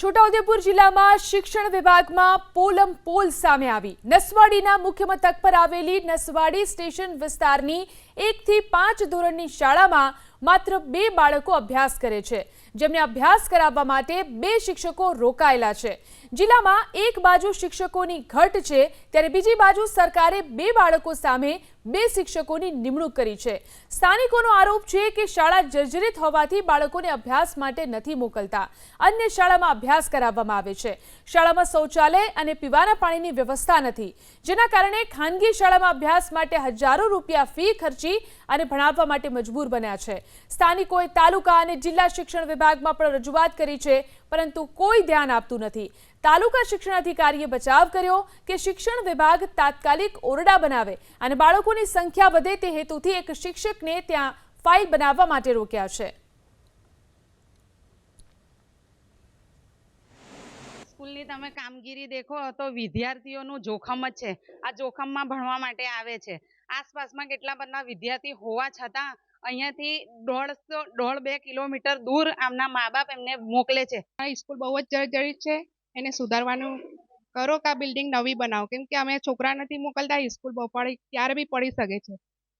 છોટાઉદેપુર જિલ્લામાં શિક્ષણ વિભાગમાં પોલમ પોલ સામે આવી. નસવાડીના મુખ્ય મથક પર આવેલી નસવાડી સ્ટેશન વિસ્તારની એકથી પાંચ ધોરણની શાળામાં માત્ર બે બાળકો અભ્યાસ કરે છે. જેમને અભ્યાસ કરાવવા માટે બે શિક્ષકો રોકાયેલા છે. જિલ્લામાં એક બાજુ શિક્ષકોની ઘટ છે, ત્યારે બીજી બાજુ સરકારે બે બાળકો સામે બે શિક્ષકોની નિમણૂક કરી છે. સ્થાનિકોનો આરોપ છે કે શાળા જર્જરિત હોવાથી બાળકોને અભ્યાસ માટે નથી મોકલતા. અન્ય શાળામાં અભ્યાસ કરાવવામાં આવે છે. શાળામાં શૌચાલય અને પીવાના પાણીની વ્યવસ્થા નથી. જેના કારણે ખાનગી શાળામાં અભ્યાસ માટે હજારો રૂપિયા ફી ખર્ચી અને ભણાવવા માટે મજબૂર બન્યા છે. સ્થાનિકોએ તાલુકા અને જિલ્લા શિક્ષણ વિભાગમાં પણ રજૂઆત કરી છે, પરંતુ કોઈ ધ્યાન આપતું નથી. તાલુકા શિક્ષણ અધિકારીએ બચાવ કર્યો કે શિક્ષણ વિભાગ તાત્કાલિક ઓરડા બનાવે અને બાળકોની સંખ્યા વધે તે હેતુથી એક શિક્ષકને ત્યાં ફાઇલ બનાવવા માટે રોક્યા છે. સ્કૂલની તમે કામગીરી દેખો, તો વિદ્યાર્થીઓનું જોખમ જ છે. આ જોખમમાં ભણવા માટે આવે છે. આસપાસમાં કેટલા બધા વિદ્યાર્થી હોવા છતાં અહીંયાથી દોઢસો, દોઢ બે કિલોમીટર દૂર આમના મા બાપ એમને મોકલે છે. આ સ્કૂલ બહુ જ જર્જરિત છે. એને સુધારવાનું કરો કે આ બિલ્ડિંગ નવી બનાવો. કેમ કે અમે છોકરા નથી મોકલતા સ્કૂલ બહુ પડી, ક્યારે બી પડી શકે છે.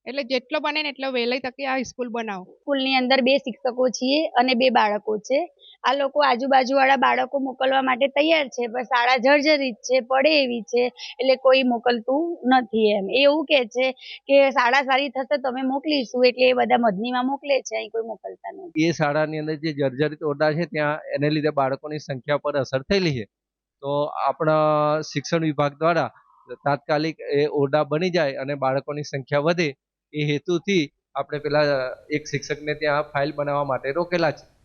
એટલે જેટલો બને ને એટલો વહેલી તકે આ સ્કૂલ બનાવો. સ્કૂલની અંદર બે શિક્ષકો છીએ અને બે બાળકો છે. આ લોકો આજુબાજુવાળા બાળકો મોકલવા માટે તૈયાર છે પણ શાળા જર્જરિત છે પડે એવી છે એટલે કોઈ મોકલતું નથી એમ. એ એવું કે છે કે શાળા સારી થશે તો અમે મોકલીશું એટલે એ બધા મધનીમાં મોકલે છે અહીં કોઈ મોકલતા નથી. એ શાળાની અંદર જે જર્જરિત ઓરડા છે ત્યાં એને લીધે બાળકોની સંખ્યા પર અસર થયેલી છે. તો આપણા શિક્ષણ વિભાગ દ્વારા તાત્કાલિક એ ઓરડા બની જાય અને બાળકોની સંખ્યા વધે એ હેતુથી આપણે પેલા એક શિક્ષકને ત્યાં ફાઇલ બનાવવા માટે રોકેલા છે